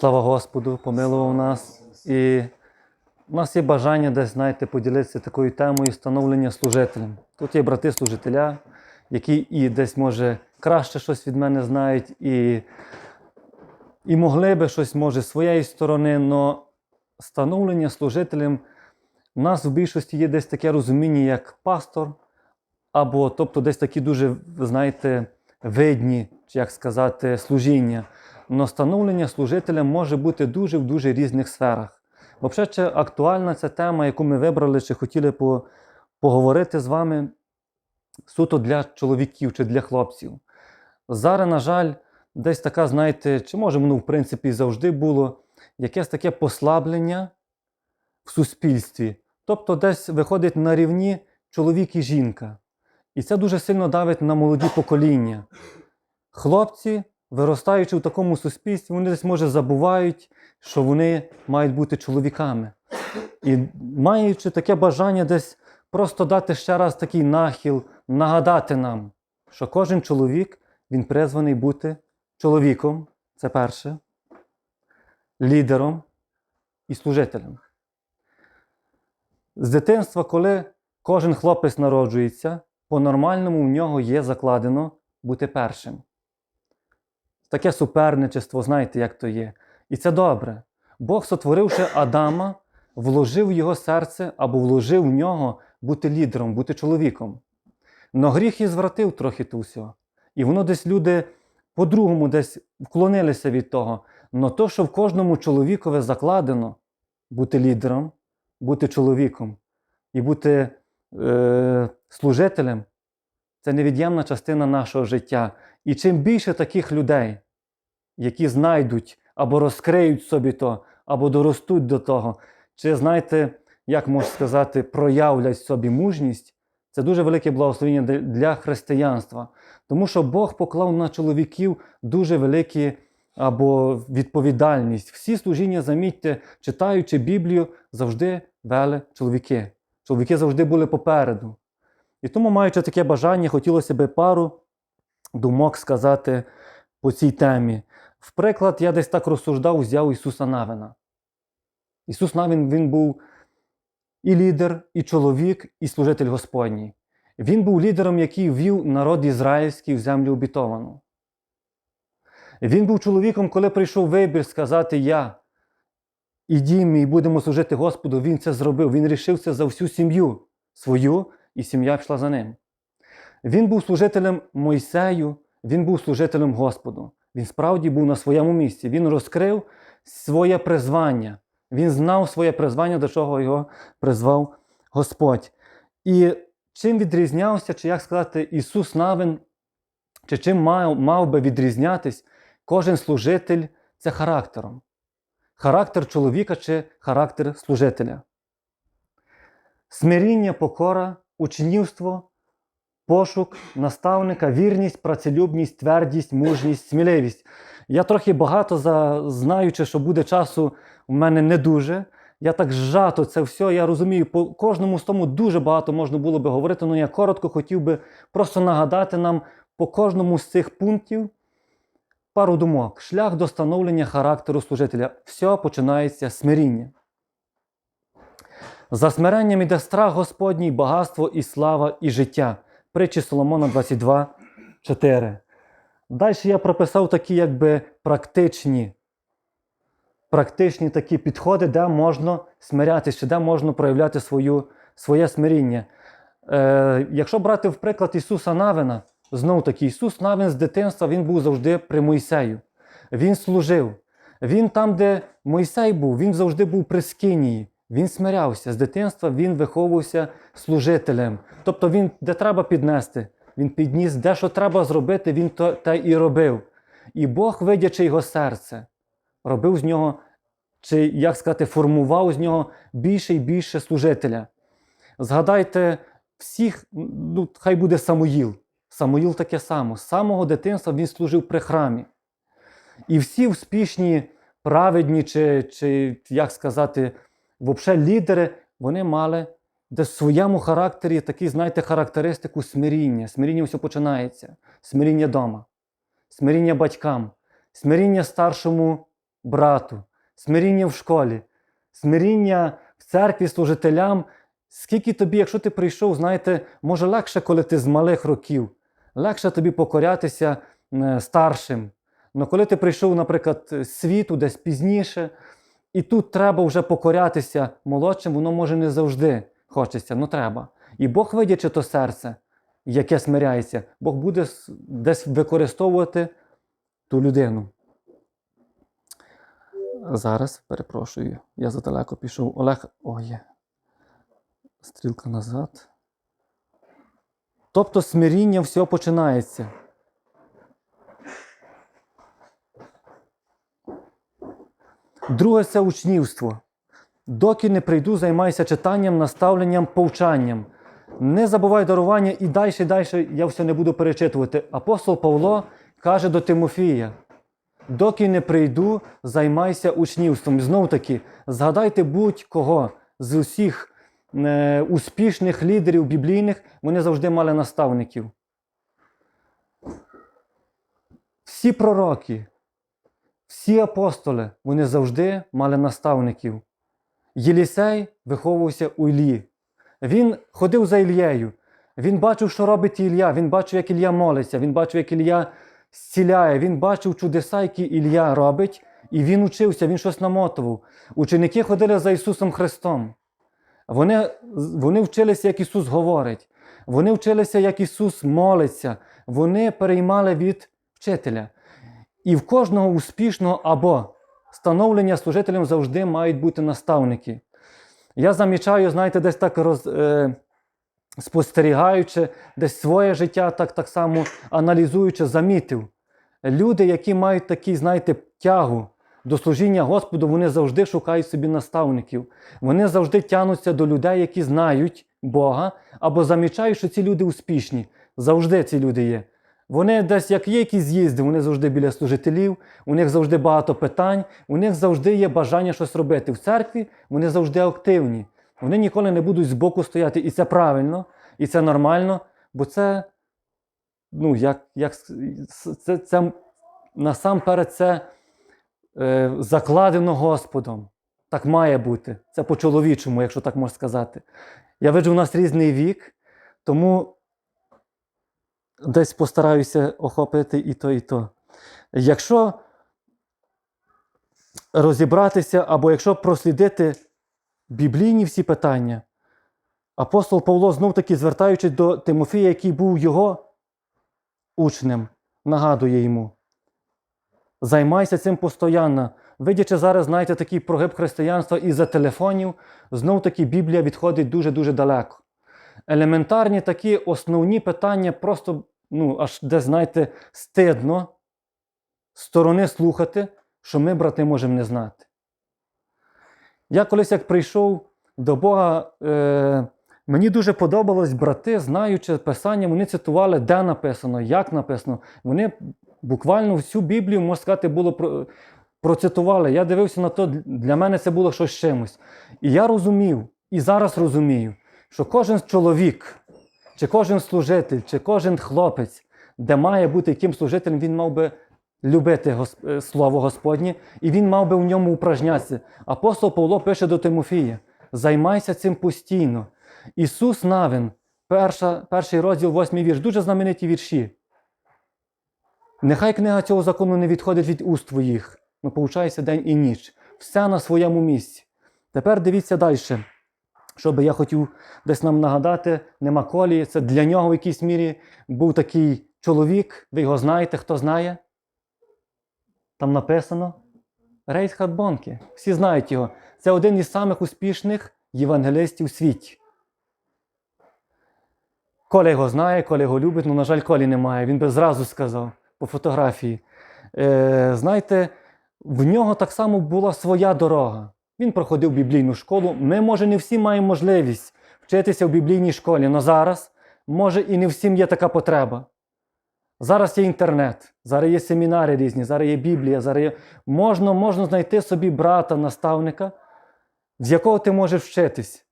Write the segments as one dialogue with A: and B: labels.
A: Слава Господу, помилував нас. І у нас є бажання десь, знаєте, поділитися такою темою становлення служителем. Тут є брати служителя, які і десь, може, краще щось від мене знають, і, і могли би щось, може, з своєї сторони, але становлення служителем у нас в більшості є десь таке розуміння, як пастор, або тобто десь такі дуже, знаєте, видні, чи як сказати, служіння. Но становлення служителя може бути дуже в дуже різних сферах. Взагалі, чи актуальна ця тема, яку ми вибрали, чи хотіли по, поговорити з вами суто для чоловіків чи для хлопців. Зараз, на жаль, десь така, знаєте, чи може воно в принципі завжди було якесь таке послаблення в суспільстві. Тобто, десь виходить на рівні чоловік і жінка. І це дуже сильно давить на молоді покоління. Хлопці, виростаючи в такому суспільстві, вони десь може забувають, що вони мають бути чоловіками. І маючи таке бажання десь просто дати ще раз такий нахил, нагадати нам, що кожен чоловік він призваний бути чоловіком, це перше, лідером і служителем. З дитинства, коли кожен хлопець народжується, по-нормальному в нього є закладено бути першим. Таке суперничество, знаєте, як то є. І це добре. Бог, сотворивши Адама, вложив в його серце або вложив в нього бути лідером, бути чоловіком. Но гріх і звратив трохи ту все. І воно десь люди по-другому десь вклонилися від того. Но то, що в кожному чоловікові закладено бути лідером, бути чоловіком і бути е, служителем, це невід'ємна частина нашого життя. І чим більше таких людей, які знайдуть або розкриють собі то, або доростуть до того, чи знаєте, як можна сказати, проявлять собі мужність, це дуже велике благословення для- християнства. Тому що Бог поклав на чоловіків дуже великі або відповідальність. Всі служіння, замітьте, читаючи Біблію, завжди вели чоловіки. Чоловіки завжди були попереду. І тому, маючи таке бажання, хотілося би пару думок сказати по цій темі. В приклад, я десь так розсуждав, взяв Ісуса Навина. Ісус Навин він був і лідер, і чоловік, і служитель Господній. Він був лідером, який ввів народ ізраїльський в землю обітовану. Він був чоловіком, коли прийшов вибір сказати Я і мій будемо служити Господу, він це зробив. Він рішив це за всю сім'ю свою, і сім'я пішла за ним. Він був служителем Мойсею, він був служителем Господу. Він справді був на своєму місці. Він розкрив своє призвання. Він знав своє призвання, до чого його призвав Господь. І чим відрізнявся, чи як сказати, Ісус Навин, чи чим мав, мав би відрізнятись кожен служитель це характером. Характер чоловіка чи характер служителя. Смиріння, покора, учнівство, пошук, наставника, вірність, працелюбність, твердість, мужність, сміливість. Я трохи багато за, знаючи, що буде часу у мене не дуже. Я так зжато це все. Я розумію, по кожному з тому дуже багато можна було би говорити, але я коротко хотів би просто нагадати нам по кожному з цих пунктів пару думок. Шлях до становлення характеру служителя. Все починається з смиріння. За смиренням іде страх Господній, багатство і слава, і життя. Притчі Соломона 22, 4. Далі я прописав такі якби практичні, практичні такі підходи, де можна смирятися, де можна проявляти свою, своє смиріння. Е, якщо брати в приклад Ісуса Навина, знову таки, Ісус Навин з дитинства він був завжди при Мойсею. Він служив. Він там, де Мойсей був, він завжди був при Скинії. Він смирявся. З дитинства він виховувався служителем. Тобто він, де треба піднести, він підніс, де що треба зробити, він то, те і робив. І Бог, видячи його серце, робив з нього, чи, як сказати, формував з нього більше і більше служителя. Згадайте всіх, ну, хай буде Самуїл. Самуїл таке само. З самого дитинства він служив при храмі. І всі успішні, праведні, чи, чи як сказати, взагалі лідери, вони мали десь в своєму характері такий, знаєте, характеристику смиріння. Смиріння все починається. Смиріння дома, смиріння батькам, смиріння старшому брату, смиріння в школі, смиріння в церкві служителям. Скільки тобі, якщо ти прийшов, знаєте, може легше, коли ти з малих років, легше тобі покорятися е, старшим. Але коли ти прийшов, наприклад, з світу десь пізніше, і тут треба вже покорятися молодшим, воно може не завжди хочеться, ну треба. І Бог, видячи то серце, яке смиряється, Бог буде десь використовувати ту людину. Зараз перепрошую, я задалеко пішов. Олег. О, є. Стрілка назад. Тобто смиріння все починається. Друге це учнівство. Доки не прийду, займайся читанням, наставленням, повчанням. Не забувай дарування і далі, далі я все не буду перечитувати. Апостол Павло каже до Тимофія: доки не прийду, займайся учнівством. Знов таки, згадайте будь-кого з усіх е, успішних лідерів біблійних, вони завжди мали наставників. Всі пророки, всі апостоли, вони завжди мали наставників. Єлісей виховувався у Іллі. Він ходив за Ілією. Він бачив, що робить Ілля, він бачив, як Ілля молиться, він бачив, як Ілля зціляє, він бачив чудеса, які Ілля робить, і він учився, він щось намотував. Ученики ходили за Ісусом Христом. Вони, вони вчилися, як Ісус говорить. Вони вчилися, як Ісус молиться. Вони переймали від вчителя. І в кожного успішного або становлення служителем завжди мають бути наставники. Я замічаю, знаєте, десь так роз, е, спостерігаючи, десь своє життя, так, так само аналізуючи, замітив. Люди, які мають такі, знаєте, тягу до служіння Господу, вони завжди шукають собі наставників. Вони завжди тянуться до людей, які знають Бога, або замічають, що ці люди успішні. Завжди ці люди є. Вони десь, як є якісь з'їзди, вони завжди біля служителів, у них завжди багато питань, у них завжди є бажання щось робити. В церкві вони завжди активні. Вони ніколи не будуть збоку стояти. І це правильно, і це нормально, бо це, ну, як, як це, це насамперед це е, закладено Господом. Так має бути. Це по-чоловічому, якщо так можна сказати. Я виджу, у нас різний вік, тому десь постараюся охопити і то, і то. Якщо розібратися, або якщо прослідити біблійні всі питання, апостол Павло знов таки звертаючись до Тимофія, який був його учнем, нагадує йому. Займайся цим постоянно. Видячи зараз, знаєте, такий прогиб християнства із-за телефонів, знов таки Біблія відходить дуже-дуже далеко. Елементарні такі основні питання, просто, ну, аж де, знаєте, стидно сторони слухати, що ми, брати, можемо не знати. Я колись як прийшов до Бога, е, мені дуже подобалось брати, знаючи Писання, вони цитували, де написано, як написано. Вони буквально всю Біблію, можна сказати, було про, процитували. Я дивився на то, для мене це було щось чимось. І я розумів, і зараз розумію, що кожен чоловік, чи кожен служитель, чи кожен хлопець, де має бути яким служителем, він мав би любити е, Слово Господнє, і він мав би в ньому упражнятися. Апостол Павло пише до Тимофія: займайся цим постійно. Ісус Навин, перша, перший розділ, восьмий вірш, дуже знамениті вірші. Нехай книга цього закону не відходить від уст твоїх, но poučайся день і ніч. Все на своєму місці. Тепер дивіться далі. Що би я хотів десь нам нагадати, нема колі. Це для нього в якійсь мірі був такий чоловік, ви його знаєте, хто знає? Там написано Рейхард Бонке. Всі знають його. Це один із самих успішних євангелистів у світі. Коля його знає, Коля його любить, але, на жаль, Колі немає. Він би зразу сказав по фотографії. Е, знаєте, в нього так само була своя дорога. Він проходив біблійну школу. Ми, може, не всі маємо можливість вчитися в біблійній школі, але зараз, може, і не всім є така потреба. Зараз є інтернет, зараз є семінари різні, зараз є Біблія, зараз є... Можна, можна знайти собі брата, наставника, з якого ти можеш вчитись.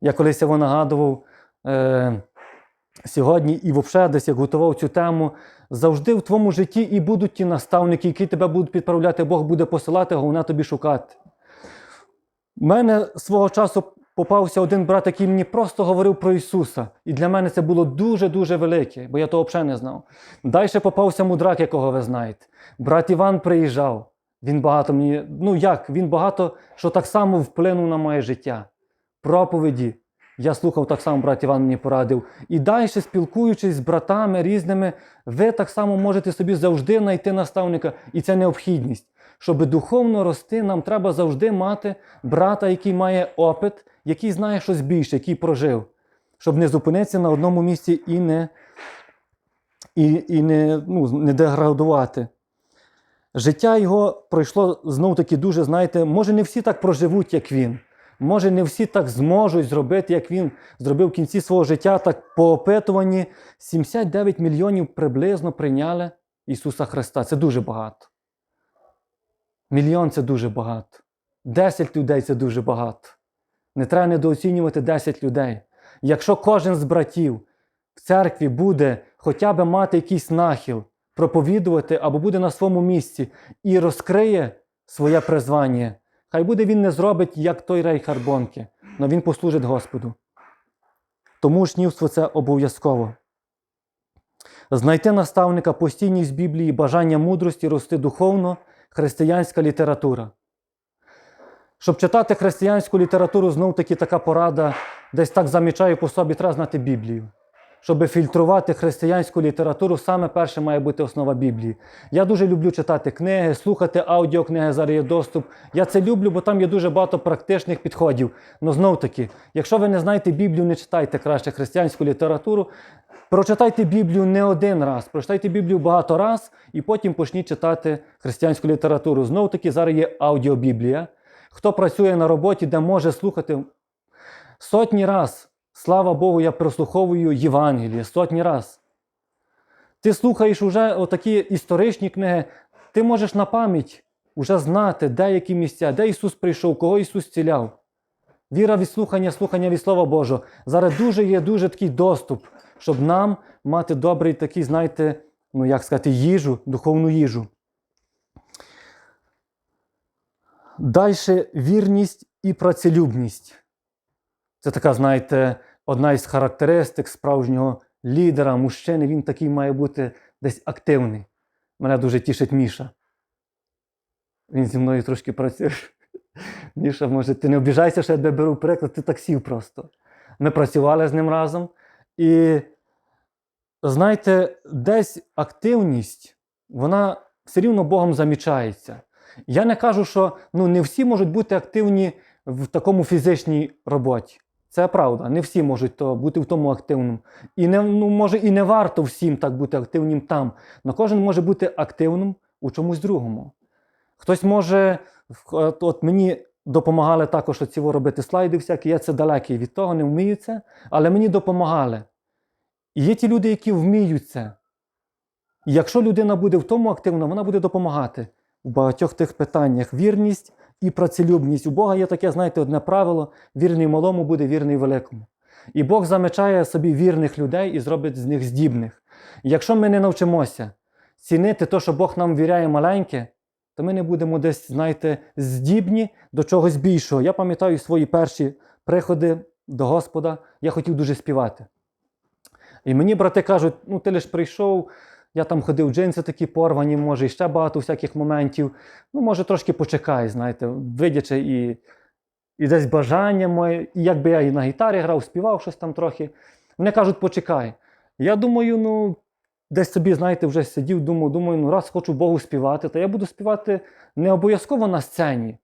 A: Я колись його нагадував, е... сьогодні і взагалі десь як готував цю тему, завжди в твоєму житті і будуть ті наставники, які тебе будуть підправляти, Бог буде посилати, головне тобі шукати. У мене свого часу попався один брат, який мені просто говорив про Ісуса. І для мене це було дуже-дуже велике, бо я того взагалі не знав. Далі попався мудрак, якого ви знаєте. Брат Іван приїжджав. Він багато мені, ну як, він багато що так само вплинув на моє життя. Проповіді. Я слухав так само, брат Іван мені порадив. І далі, спілкуючись з братами різними, ви так само можете собі завжди знайти наставника, і це необхідність. Щоб духовно рости, нам треба завжди мати брата, який має опит, який знає щось більше, який прожив, щоб не зупинитися на одному місці і не, і, і не, ну, не деградувати. Життя його пройшло знов таки дуже, знаєте, може не всі так проживуть, як він. Може, не всі так зможуть зробити, як він зробив в кінці свого життя. Так по опитуванні 79 мільйонів приблизно прийняли Ісуса Христа. Це дуже багато. Мільйон це дуже багато. 10 людей це дуже багато. Не треба недооцінювати 10 людей. Якщо кожен з братів в церкві буде хоча б мати якийсь нахил, проповідувати або буде на своєму місці і розкриє своє призвання, хай буде він не зробить, як той Рейхард Бонке, але він послужить Господу. Тому учнівство це обов'язково. Знайти наставника, постійність Біблії, бажання мудрості, рости духовно, християнська література. Щоб читати християнську літературу, знов таки така порада, десь так замічаю по собі, треба знати Біблію. Щоб фільтрувати християнську літературу, саме перше має бути основа Біблії. Я дуже люблю читати книги, слухати аудіокниги, зараз є доступ. Я це люблю, бо там є дуже багато практичних підходів. Но знов таки, якщо ви не знаєте Біблію, не читайте краще християнську літературу. Прочитайте Біблію не один раз, прочитайте Біблію багато раз і потім почніть читати християнську літературу. Знов таки, зараз є аудіобіблія. Хто працює на роботі, де може слухати сотні раз. Слава Богу, я прослуховую Євангеліє сотні раз. Ти слухаєш уже отакі історичні книги, ти можеш на пам'ять уже знати, де які місця, де Ісус прийшов, кого Ісус ціляв. Віра від слухання, слухання від Слова Божого. Зараз дуже є дуже такий доступ, щоб нам мати добрий такий, знаєте, ну як сказати, їжу, духовну їжу. Далі вірність і працелюбність. Це така, знаєте, одна із характеристик справжнього лідера, мужчини. Він такий має бути десь активний. Мене дуже тішить Міша. Він зі мною трошки працює. Міша, може, ти не обіжайся, що я тебе беру приклад, ти так сів просто. Ми працювали з ним разом. І знаєте, десь активність, вона все рівно Богом замічається. Я не кажу, що ну, не всі можуть бути активні в такому фізичній роботі. Це правда, не всі можуть то бути в тому активним. І не, ну, може і не варто всім так бути активним там. Але кожен може бути активним у чомусь другому. Хтось може, от, от мені допомагали також оці робити слайди всякі, я це далекий від того, не вмію це, але мені допомагали. І є ті люди, які вміють це. І якщо людина буде в тому активна, вона буде допомагати у багатьох тих питаннях. Вірність і працелюбність. У Бога є таке, знаєте, одне правило: вірний малому буде вірний великому. І Бог замечає собі вірних людей і зробить з них здібних. Якщо ми не навчимося цінити те, що Бог нам віряє маленьке, то ми не будемо десь, знаєте, здібні до чогось більшого. Я пам'ятаю свої перші приходи до Господа, я хотів дуже співати. І мені брати кажуть, ну ти лиш прийшов, я там ходив, джинси такі порвані, може, і ще багато всяких моментів. Ну, може, трошки почекай, знаєте, видячи і, і десь бажання моє, і якби я і на гітарі грав, співав щось там трохи. Вони кажуть, почекай. Я думаю, ну, десь собі, знаєте, вже сидів, думав, думаю, ну раз хочу Богу співати, то я буду співати не обов'язково на сцені.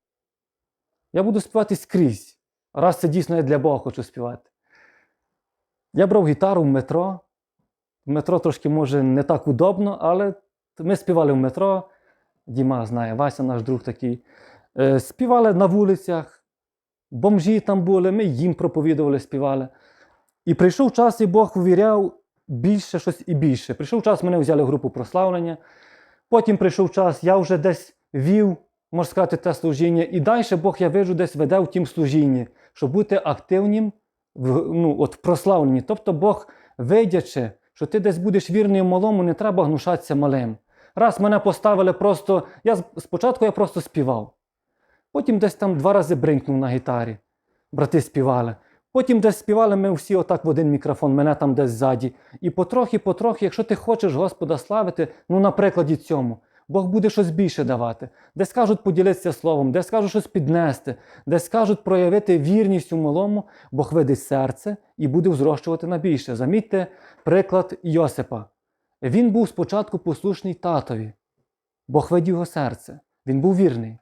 A: Я буду співати скрізь. Раз це дійсно я для Бога хочу співати. Я брав гітару в метро. В метро трошки, може, не так удобно, але ми співали в метро. Діма знає, Вася наш друг такий. Е, співали на вулицях, бомжі там були, ми їм проповідували, співали. І прийшов час, і Бог увіряв більше щось і більше. Прийшов час, мене взяли в групу прославлення. Потім прийшов час, я вже десь вів, можна сказати, те служіння. І далі Бог, я вижу, десь веде в тім служінні, щоб бути активним в, ну, от в прославленні. Тобто Бог видячи, що ти десь будеш вірний малому, не треба гнушатися малим. Раз мене поставили просто. Я спочатку я просто співав. Потім десь там два рази бринкнув на гітарі. Брати співали. Потім десь співали ми всі отак в один мікрофон, мене там десь ззаді. І потрохи, потрохи, якщо ти хочеш Господа славити, ну на прикладі цьому, Бог буде щось більше давати. Десь скажуть поділитися словом, десь скажуть щось піднести, десь скажуть проявити вірність у малому, Бог видить серце і буде взрощувати на більше. Замітьте приклад Йосипа. Він був спочатку послушний татові. Бог видів його серце. Він був вірний.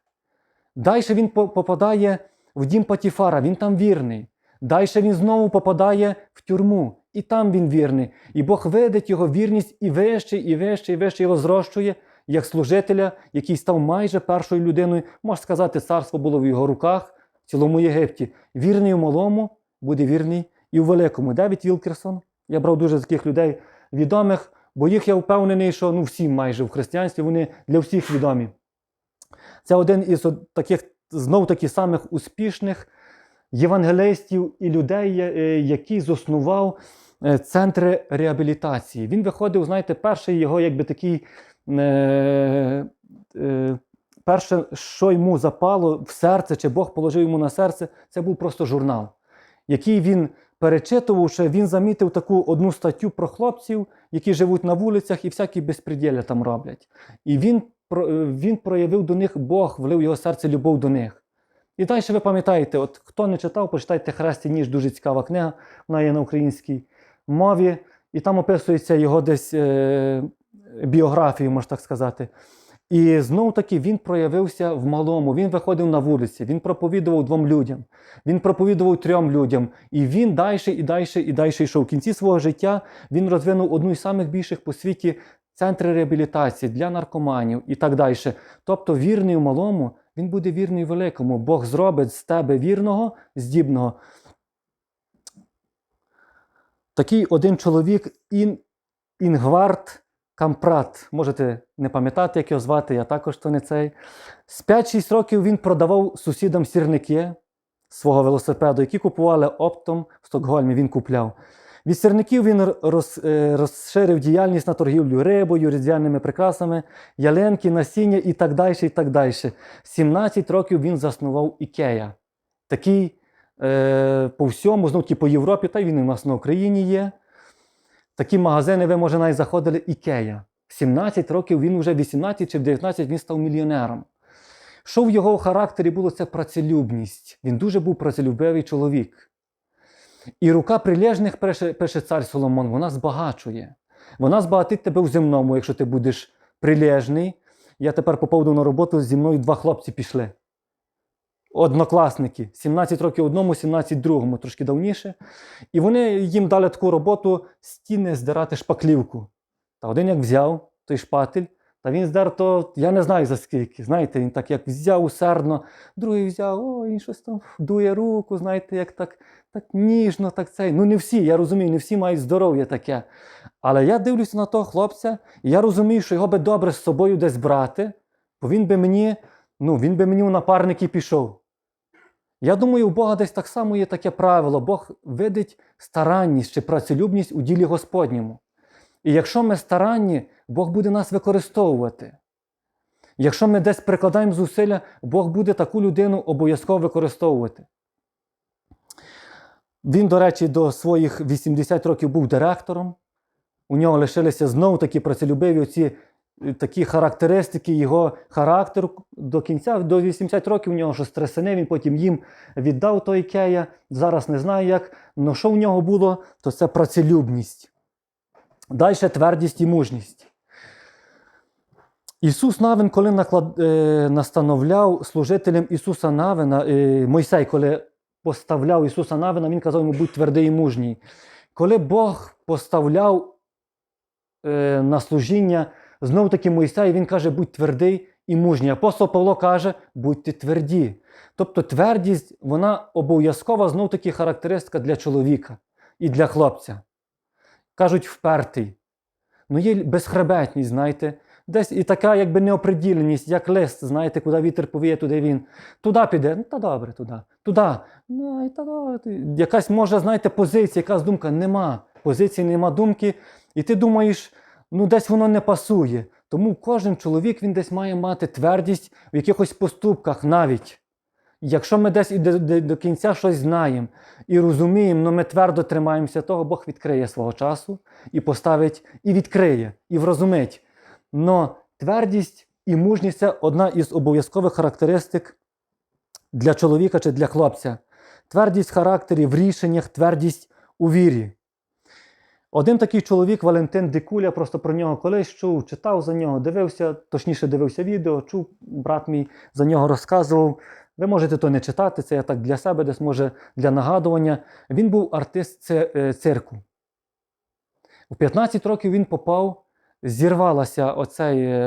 A: Далі він попадає в дім Патіфара, він там вірний. Далі він знову попадає в тюрму, і там він вірний. І Бог видить його вірність і вище, і вище, і вище його зрощує, як служителя, який став майже першою людиною. Можна сказати, царство було в його руках в цілому Єгипті. Вірний у малому буде вірний і у великому. Девід Вілкерсон. Я брав дуже таких людей відомих, бо їх я впевнений, що ну, всі майже в християнстві вони для всіх відомі. Це один із таких знов таки самих успішних євангелистів і людей, е, який заснував е, центри реабілітації. Він виходив, знаєте, перший його якби такий. Е, е, перше, що йому запало в серце, чи Бог положив йому на серце, це був просто журнал, який він перечитувавши, він замітив таку одну статтю про хлопців, які живуть на вулицях і всякі безпреділля там роблять. І він, е, він проявив до них Бог, влив його серце любов до них. І далі ви пам'ятаєте, от хто не читав, почитайте Хрест і ніж, дуже цікава книга, вона є на українській мові, і там описується його десь е, біографію, можна так сказати. І знову таки він проявився в малому. Він виходив на вулиці, він проповідував двом людям, він проповідував трьом людям. І він далі і далі і далі йшов. В кінці свого життя він розвинув одну із самих більших по світі центри реабілітації для наркоманів і так далі. Тобто, вірний в малому, він буде вірний в великому. Бог зробить з тебе вірного, здібного. Такий один чоловік Ін, Інгвард Кампрат. Можете не пам'ятати, як його звати, я також то не цей. З 5-6 років він продавав сусідам сірники свого велосипеду, які купували оптом в Стокгольмі. Він купляв. Від сірників він роз, е, розширив діяльність на торгівлю рибою, різдвяними прикрасами, ялинки, насіння і так далі. і так далі. 17 років він заснував Ікея. Такий е, по всьому, знов по Європі, та й він у нас на Україні є. Такі магазини ви, може, навіть заходили Ікея. 17 років він вже 18 чи в 19 він став мільйонером. Що в його характері було це працелюбність. Він дуже був працелюбивий чоловік. І рука прилежних, пише, цар Соломон, вона збагачує. Вона збагатить тебе в земному, якщо ти будеш прилежний. Я тепер по на роботу зі мною два хлопці пішли. Однокласники, 17 років одному, 17 другому, трошки давніше. І вони їм дали таку роботу стіни здирати шпаклівку. Та один як взяв той шпатель, та він здер то, я не знаю за скільки. Знаєте, він так як взяв усердно, другий взяв, о, він щось там дує руку, знаєте, як так, так ніжно, так цей. Ну не всі, я розумію, не всі мають здоров'я таке. Але я дивлюся на того хлопця, і я розумію, що його би добре з собою десь брати, бо він би мені, ну, він би мені у напарники пішов. Я думаю, у Бога десь так само є таке правило. Бог видить старанність чи працелюбність у ділі Господньому. І якщо ми старанні, Бог буде нас використовувати. Якщо ми десь прикладаємо зусилля, Бог буде таку людину обов'язково використовувати. Він, до речі, до своїх 80 років був директором. У нього лишилися знову такі працелюбиві оці такі характеристики його характеру до кінця, до 80 років у нього щось трясини, він потім їм віддав той Ікея. Зараз не знаю як. але що в нього було, то це працелюбність. Далі твердість і мужність. Ісус Навин, коли наклад, е, настановляв служителям Ісуса Навина, е, Мойсей, коли поставляв Ісуса Навина, він казав йому, будь твердий і мужній. Коли Бог поставляв е, на служіння знову таки Мойсей, він каже, будь твердий і мужній. Апостол Павло каже, будьте тверді. Тобто твердість, вона обов'язкова знов таки характеристика для чоловіка і для хлопця. Кажуть, впертий. Ну, є безхребетність, знаєте. Десь і така якби неоприділеність, як лист, знаєте, куди вітер повіє, туди він. Туди піде, ну та добре, туди. Туди. Ну, і та добре. Якась може, знаєте, позиція, якась думка нема. позиції, нема думки, і ти думаєш, ну десь воно не пасує. Тому кожен чоловік він десь має мати твердість в якихось поступках навіть. Якщо ми десь і до, до, до кінця щось знаємо і розуміємо, але ми твердо тримаємося того, Бог відкриє свого часу і поставить, і відкриє, і врозумить. Но твердість і мужність це одна із обов'язкових характеристик для чоловіка чи для хлопця. Твердість характерів в рішеннях, твердість у вірі. Один такий чоловік, Валентин Дикуля, просто про нього колись чув, читав за нього, дивився, точніше дивився відео, чув, брат мій за нього розказував. Ви можете то не читати, це я так для себе, десь може для нагадування. Він був артист е, цирку. У 15 років він попав, зірвалася оцей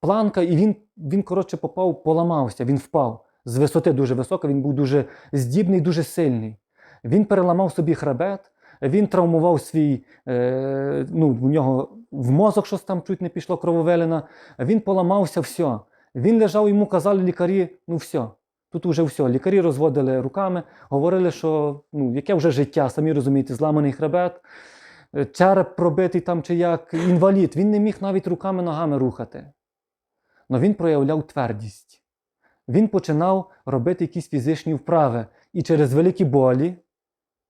A: планка, і він, він, коротше, попав, поламався, він впав. З висоти дуже високо, він був дуже здібний, дуже сильний. Він переламав собі хребет, він травмував свій, е, ну, в нього в мозок щось там чуть не пішло крововилина. Він поламався, все. Він лежав, йому казали лікарі, ну все, тут вже все. Лікарі розводили руками, говорили, що ну, яке вже життя, самі розумієте, зламаний хребет, е, череп пробитий там чи як, інвалід. Він не міг навіть руками, ногами рухати. Але він проявляв твердість. Він починав робити якісь фізичні вправи. І через великі болі,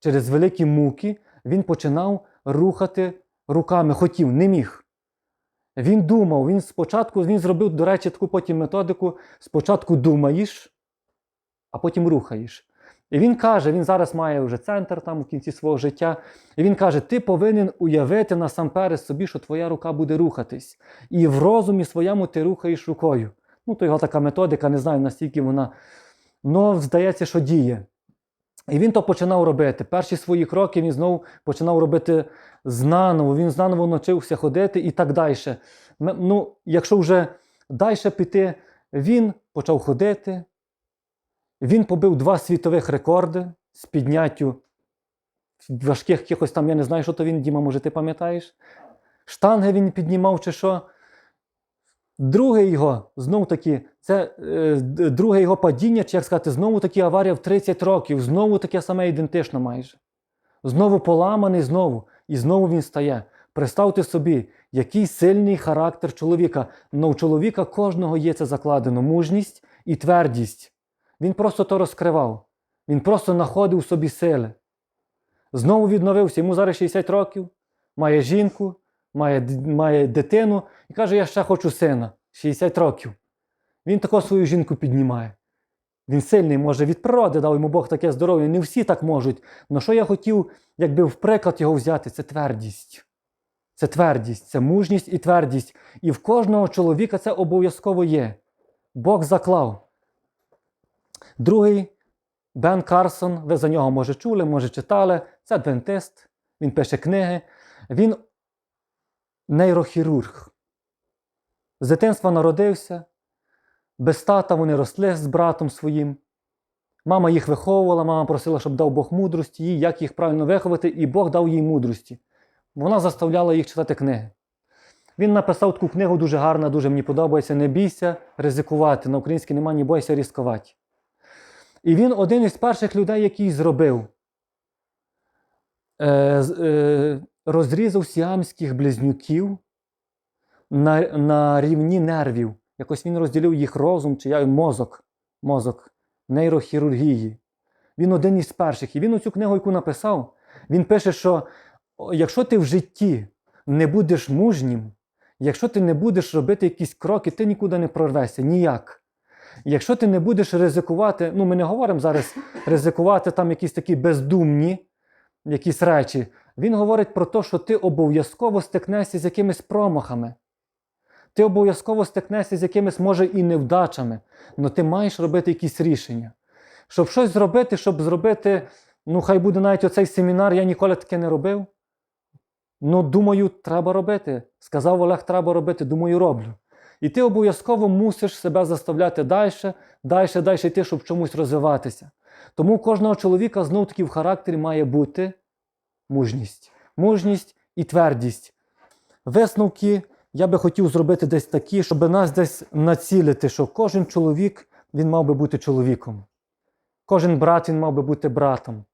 A: через великі муки він починав рухати руками, хотів, не міг. Він думав, він спочатку він зробив, до речі, таку потім методику: спочатку думаєш, а потім рухаєш. І він каже: він зараз має вже центр там в кінці свого життя. І він каже: ти повинен уявити насамперед собі, що твоя рука буде рухатись. І в розумі своєму ти рухаєш рукою. Ну, то його така методика, не знаю, настільки вона. Ну, здається, що діє. І він то починав робити. Перші свої кроки він знову починав робити знаново, він знаново навчився ходити і так далі. Ну, якщо вже далі піти, він почав ходити. Він побив два світових рекорди з підняттю важких якихось там, я не знаю, що то він, Діма, може, ти пам'ятаєш? Штанги він піднімав чи що. Друге його, знову таки, це е, друге його падіння, чи як сказати, знову таки аварія в 30 років, знову таке саме ідентично майже. Знову поламаний, знову. І знову він стає. Представте собі, який сильний характер чоловіка. Но у чоловіка кожного є це закладено мужність і твердість. Він просто то розкривав. Він просто знаходив собі сили. Знову відновився. Йому зараз 60 років, має жінку, має, має дитину і каже: Я ще хочу сина. 60 років. Він тако свою жінку піднімає. Він сильний, може, від природи дав йому Бог таке здоров'я. Не всі так можуть. Але що я хотів, якби в приклад його взяти, це твердість. Це твердість, це мужність і твердість. І в кожного чоловіка це обов'язково є. Бог заклав. Другий Бен Карсон, ви за нього може чули, може читали. Це адвентист, він пише книги. Він нейрохірург. З дитинства народився, без тата вони росли з братом своїм. Мама їх виховувала, мама просила, щоб дав Бог мудрості, їй, як їх правильно виховати, і Бог дав їй мудрості. Вона заставляла їх читати книги. Він написав таку книгу дуже гарна, дуже мені подобається. Не бійся ризикувати. На українській немає ні бойся ризикувати. І він один із перших людей, який зробив. Е, е, розрізав сіамських близнюків на, на рівні нервів. Якось він розділив їх розум чи я- мозок, мозок нейрохірургії. Він один із перших. І він оцю книгу, яку написав, він пише, що якщо ти в житті не будеш мужнім, якщо ти не будеш робити якісь кроки, ти нікуди не прорвешся, ніяк. Якщо ти не будеш ризикувати, ну ми не говоримо зараз ризикувати там якісь такі бездумні якісь речі. Він говорить про те, що ти обов'язково стикнешся з якимись промахами. Ти обов'язково стикнешся з якимись, може, і невдачами, але ти маєш робити якісь рішення. Щоб щось зробити, щоб зробити, ну хай буде навіть оцей семінар, я ніколи таке не робив. Ну, думаю, треба робити. Сказав Олег, треба робити, думаю, роблю. І ти обов'язково мусиш себе заставляти далі, далі, далі йти, щоб чомусь розвиватися. Тому кожного чоловіка знов таки в характері має бути мужність. Мужність і твердість. Висновки я би хотів зробити десь такі, щоб нас десь націлити, що кожен чоловік він мав би бути чоловіком. Кожен брат він мав би бути братом.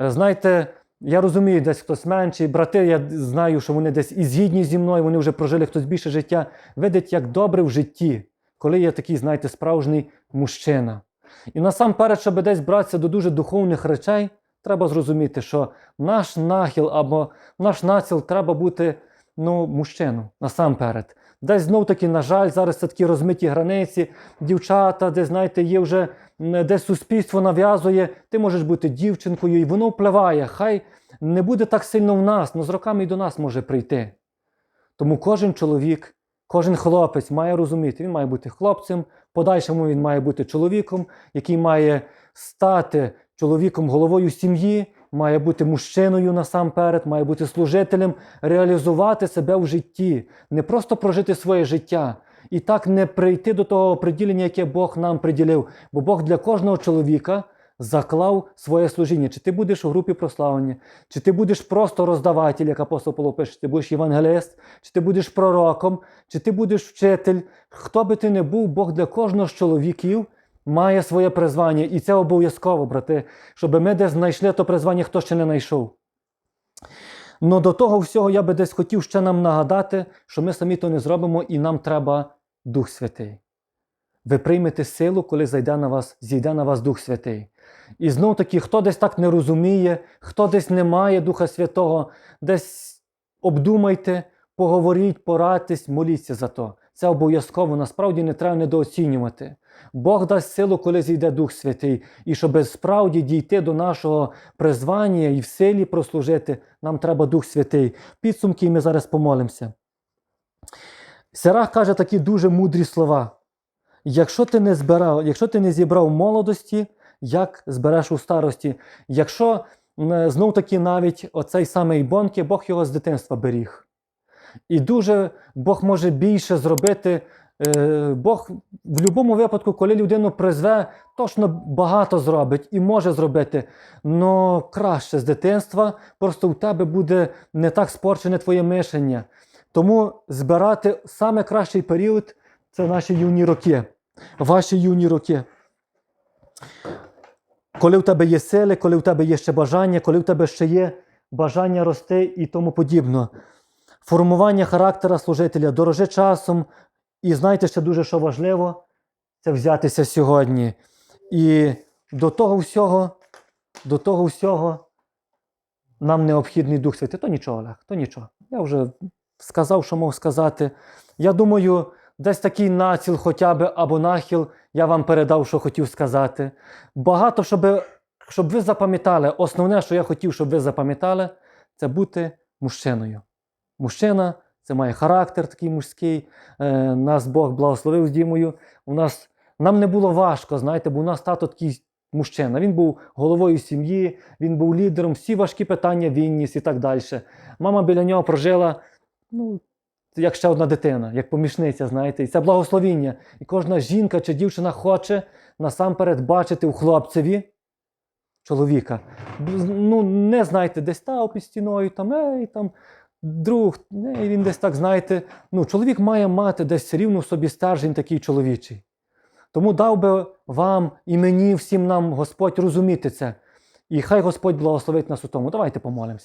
A: Е, Знаєте, Я розумію, десь хтось менший, брати, я знаю, що вони десь і згідні зі мною, вони вже прожили хтось більше життя. Видять, як добре в житті, коли є такий, знаєте, справжній мужчина. І насамперед, щоб десь братися до дуже духовних речей, треба зрозуміти, що наш нахил або наш націл треба бути ну, мужчину насамперед. Десь знов таки, на жаль, зараз це такі розмиті границі, дівчата, де, знаєте, є вже де суспільство нав'язує, ти можеш бути дівчинкою, і воно впливає. Хай не буде так сильно в нас, але з роками і до нас може прийти. Тому кожен чоловік, кожен хлопець має розуміти, він має бути хлопцем, подальшому він має бути чоловіком, який має стати чоловіком головою сім'ї, має бути мужчиною насамперед, має бути служителем, реалізувати себе в житті, не просто прожити своє життя. І так не прийти до того приділення, яке Бог нам приділив. Бо Бог для кожного чоловіка заклав своє служіння. Чи ти будеш у групі прославлення, чи ти будеш просто роздаватель, як апостол Павло пише, чи ти будеш євангелист, чи ти будеш пророком, чи ти будеш вчитель. Хто би ти не був, Бог для кожного з чоловіків має своє призвання. І це обов'язково, брати, щоб ми десь знайшли то призвання, хто ще не знайшов. Ну до того всього я би десь хотів ще нам нагадати, що ми самі то не зробимо, і нам треба Дух Святий. Ви приймете силу, коли зайде на вас, зійде на вас Дух Святий. І знов таки, хто десь так не розуміє, хто десь не має Духа Святого, десь обдумайте, поговоріть, порадьтесь, моліться за то. Це обов'язково, насправді не треба недооцінювати. Бог дасть силу, коли зійде Дух Святий. І щоб справді дійти до нашого призвання і в силі прослужити, нам треба Дух Святий. Підсумки і ми зараз помолимося. Сирах каже такі дуже мудрі слова. Якщо ти не збирав, якщо ти не зібрав молодості, як збереш у старості? Якщо знов таки навіть оцей самий Бонки, Бог його з дитинства беріг. І дуже Бог може більше зробити. Е, Бог в будь-якому випадку, коли людину призве, точно багато зробить і може зробити. але краще з дитинства, просто у тебе буде не так спорчене твоє мишення. Тому збирати саме кращий період це наші юні роки. Ваші юні роки. Коли в тебе є сили, коли в тебе є ще бажання, коли в тебе ще є бажання рости і тому подібно. Формування характера служителя дороже часом. І знаєте, ще дуже що важливо, це взятися сьогодні. І до того всього, до того всього нам необхідний Дух Святий. То нічого, Олег, то нічого. Я вже сказав, що мав сказати. Я думаю, десь такий націл хоча б або нахил я вам передав, що хотів сказати. Багато, щоб, щоб ви запам'ятали, основне, що я хотів, щоб ви запам'ятали, це бути мужчиною. Мужчина це має характер такий мужський. Е, нас Бог благословив з Дімою. У нас, нам не було важко, знаєте, бо у нас тато такий мужчина. Він був головою сім'ї, він був лідером, всі важкі питання він і так далі. Мама біля нього прожила, ну, як ще одна дитина, як помічниця, знаєте, і це благословіння. І кожна жінка чи дівчина хоче насамперед бачити у хлопцеві чоловіка. Ну, не знаєте, десь став під стіною, там, ей, там, друг, і він десь так, знаєте, ну, чоловік має мати десь рівно собі стержень такий чоловічий. Тому дав би вам і мені, всім нам Господь розуміти це. І хай Господь благословить нас у тому. Давайте помолимося.